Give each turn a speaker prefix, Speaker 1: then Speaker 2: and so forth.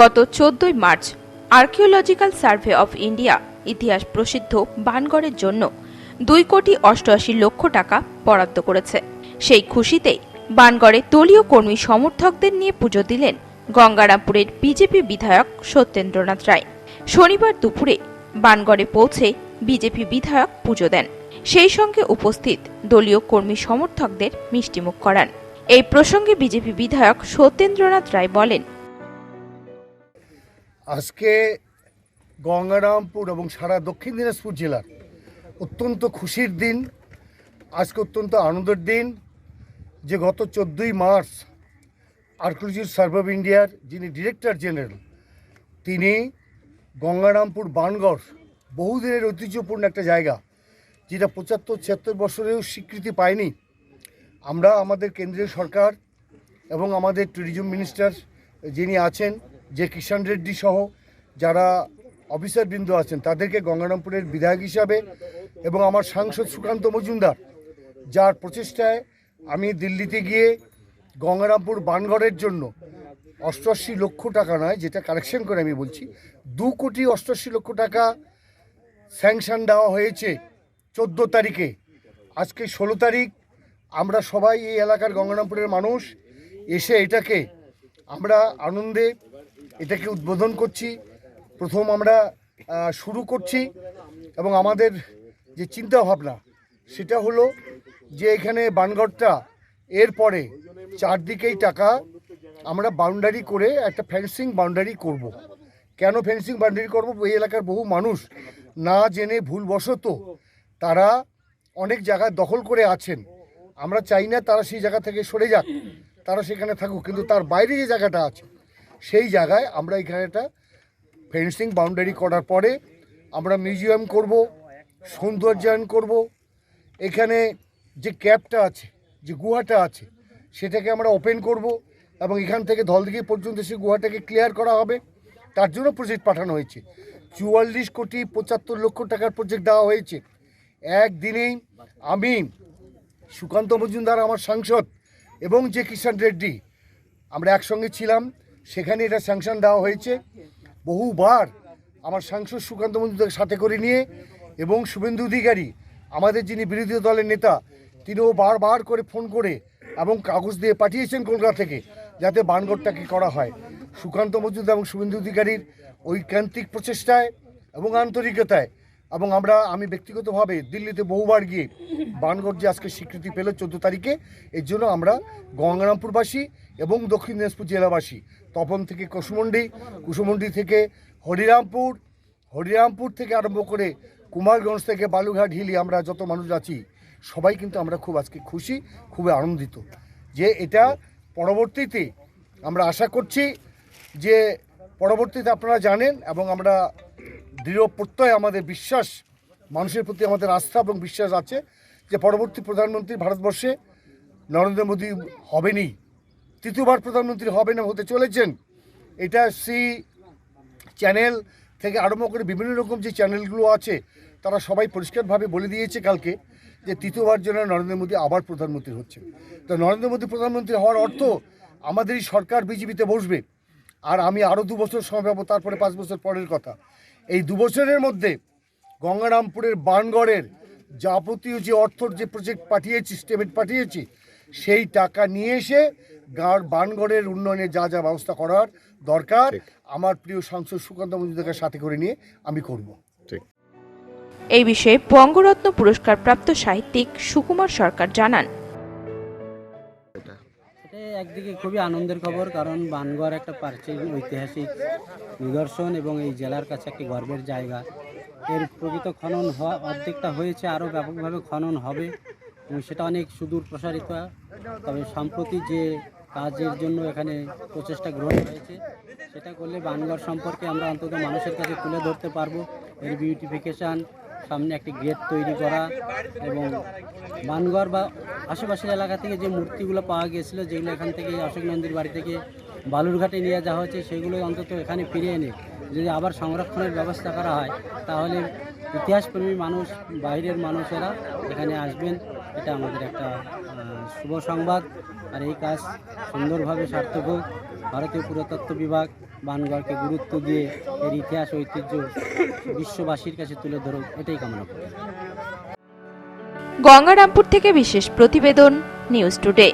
Speaker 1: গত চোদ্দই March archaeological survey of India ইতিহাস প্রসিদ্ধ বানগড়ের জন্য দুই কোটি অষ্টআশি লক্ষ টাকা বরাদ্দ করেছে। সেই খুশিতেই বানগড়ে দলীয় কর্মী সমর্থকদের নিয়ে পুজো দিলেন গঙ্গারামপুরের বিজেপি বিধায়ক সত্যেন্দ্রনাথ রায়। শনিবার দুপুরে বানগড়ে পৌঁছে বিজেপি বিধায়ক পুজো দেন। সেই সঙ্গে উপস্থিত দলীয় কর্মী সমর্থকদের মিষ্টিমুখ করান। এই প্রসঙ্গে বিজেপি বিধায়ক সত্যেন্দ্রনাথ রায় বলেন
Speaker 2: আজকে গঙ্গারামপুর এবং সারা দক্ষিণ দিনাজপুর জেলার অত্যন্ত খুশির দিন, আজকে অত্যন্ত আনন্দের দিন, যে গত চোদ্দোই মার্চ আর্কিওলজির সার্ভে অফ ইন্ডিয়ার যিনি ডিরেক্টর জেনারেল, তিনি গঙ্গারামপুর বানগড় বহুদিনের ঐতিহ্যপূর্ণ একটা জায়গা, যেটা পঁচাত্তর ছিয়াত্তর বছরেও স্বীকৃতি পায়নি। আমরা আমাদের কেন্দ্রীয় সরকার এবং আমাদের ট্যুরিজম মিনিস্টার যিনি আছেন যে কিষাণ রেড্ডি সহ যারা অফিসারবৃন্দ আছেন, তাদেরকে গঙ্গারামপুরের বিধায়ক হিসাবে এবং আমার সাংসদ সুকান্ত মজুমদার, যার প্রচেষ্টায় আমি দিল্লিতে গিয়ে গঙ্গারামপুর বানগড়ের জন্য অষ্টআশি লক্ষ টাকা নয়, যেটা কালেকশন করে আমি বলছি, দু কোটি অষ্টআশি লক্ষ টাকা স্যাংশন দেওয়া হয়েছে চোদ্দ তারিখে। আজকে ষোলো তারিখ, আমরা সবাই এই এলাকার গঙ্গারামপুরের মানুষ, এসে এটাকে আমরা আনন্দে এটাকে উদ্বোধন করছি। প্রথম আমরা শুরু করছি এবং আমাদের যে চিন্তা ভাবনা সেটা হলো যে এখানে বানগড়টা এরপরে চারদিকেই টাকা আমরা বাউন্ডারি করে একটা ফেন্সিং বাউন্ডারি করব। কেন ফেন্সিং বাউন্ডারি করব? এই এলাকার বহু মানুষ না জেনে ভুলবশত তারা অনেক জায়গায় দখল করে আছেন। আমরা চাই না তারা সেই জায়গা থেকে সরে যাক, তারা সেখানে থাকুক, কিন্তু তার বাইরে যে জায়গাটা আছে সেই জায়গায় আমরা এখানে একটা ফেন্সিং বাউন্ডারি করার পরে আমরা মিউজিয়াম করব, সৌন্দর্যায়ন করব। এখানে যে ক্যাবটা আছে, যে গুহাটা আছে, সেটাকে আমরা ওপেন করব এবং এখান থেকে ধলদিঘি পর্যন্ত সেই গুহাটাকে ক্লিয়ার করা হবে। তার জন্য প্রজেক্ট পাঠানো হয়েছে। চুয়াল্লিশ কোটি পঁচাত্তর লক্ষ টাকার প্রজেক্ট দেওয়া হয়েছে। একদিনেই আমি, সুকান্ত মজুমদার আমার সাংসদ এবং যে কিষাণ রেড্ডি, আমরা একসঙ্গে ছিলাম। সেখানে এটা স্যাংশন দেওয়া হয়েছে। বহুবার আমার সাংসদ সুকান্ত মজুমদারকে সাথে করে নিয়ে এবং শুভেন্দু অধিকারী, আমাদের যিনি বিরোধী দলের নেতা, তিনিও বারবার করে ফোন করে এবং কাগজ দিয়ে পাঠিয়েছেন কলকাতা থেকে যাতে বানগড়টাকে করা হয়। সুকান্ত মজুমদার এবং শুভেন্দু অধিকারীর ঐকান্তিক প্রচেষ্টায় এবং আন্তরিকতায় এবং আমরা, আমি ব্যক্তিগতভাবে দিল্লিতে বহুবার গিয়ে বানগড় যে আজকে স্বীকৃতি পেল চোদ্দ তারিখে, এর জন্য আমরা গঙ্গারামপুরবাসী এবং দক্ষিণ দিনাজপুর জেলাবাসী, তপন থেকে কুসুমন্ডি কুসুমন্ডি থেকে হরিরামপুর হরিরামপুর থেকে আরম্ভ করে কুমারগঞ্জ থেকে বালুঘাট হিলি আমরা যত মানুষ আছি, সবাই কিন্তু আমরা খুব আজকে খুশি, খুবই আনন্দিত। যে এটা পরবর্তীতে আমরা আশা করছি যে পরবর্তীতে আপনারা জানেন এবং আমরা দৃঢ় প্রত্যয় আমাদের বিশ্বাস, মানুষের প্রতি আমাদের আস্থা এবং বিশ্বাস আছে যে পরবর্তী প্রধানমন্ত্রী ভারতবর্ষে নরেন্দ্র মোদী হবেনি তৃতীয়বার প্রধানমন্ত্রী হবেন হতে চলেছেন। এটা সি চ্যানেল থেকে আরম্ভ করে বিভিন্ন রকম যে চ্যানেলগুলো আছে, তারা সবাই পরিষ্কারভাবে বলে দিয়েছে কালকে যে তৃতীয়বার জন্য নরেন্দ্র মোদী আবার প্রধানমন্ত্রী হচ্ছে তো নরেন্দ্র মোদী প্রধানমন্ত্রী হওয়ার অর্থ আমাদেরই সরকার বিজেপিতে বসবে। আর আমি আরও দু বছর সময় পাবো, তারপরে পাঁচ বছর পরের কথা। এই দু বছরের মধ্যে গঙ্গারামপুরের বানগড়ের যাবতীয় যে অর্থর যে প্রজেক্ট পাঠিয়েছি স্টেটমেন্ট পাঠিয়েছি সেই টাকা নিয়ে এসে গাঁর বানগড়ের উন্নয়নে যা যা ব্যবস্থা করার দরকার আমার প্রিয় সাংসদ সুকান্ত মজুমদারকে সাথে করে নিয়ে আমি করব।
Speaker 1: এই বিষয়ে বঙ্গরত্ন পুরস্কার প্রাপ্ত সাহিত্যিক সুকুমার সরকার জানান।
Speaker 3: একদিকে খুবই আনন্দের খবর, কারণ বানগড় একটা প্রাচীন ঐতিহাসিক নিদর্শন এবং এই জেলার কাছে একটি গর্বের জায়গা। এর প্রকৃত খনন হওয়া, অর্ধেকটা হয়েছে, আরও ব্যাপকভাবে খনন হবে, এবং সেটা অনেক সুদূর প্রসারিত। তবে সম্প্রতি যে কাজের জন্য এখানে প্রচেষ্টা গ্রহণ হয়েছে, সেটা করলে বানগড় সম্পর্কে আমরা অন্তত মানুষের কাছে তুলে ধরতে পারব। এর বিউটিফিকেশান সামনে একটি গেট তৈরি করা এবং বানগড় বা আশেপাশের এলাকা থেকে যে মূর্তিগুলো পাওয়া গিয়েছিল, যেগুলো এখান থেকে অশোক নন্দীর বাড়ি থেকে বালুরঘাটে নিয়ে যাওয়া হয়েছে সেগুলো অন্তত এখানে ফিরিয়ে এনে যদি আবার সংরক্ষণের ব্যবস্থা করা হয়, তাহলে ইতিহাসপ্রেমী মানুষ, বাইরের মানুষেরা এখানে আসবেন। এটা আমাদের একটা শুভ সংবাদ। আর এই কাজ সুন্দরভাবে সার্থক হোক। ভারতীয় পুরাতত্ত্ব বিভাগ বানগড়কে গুরুত্ব দিয়ে এর ইতিহাস ঐতিহ্য বিশ্ববাসীর কাছে তুলে ধরো এটাই কামনা করি।
Speaker 1: গঙ্গারামপুর থেকে বিশেষ প্রতিবেদন, নিউজ টুডে।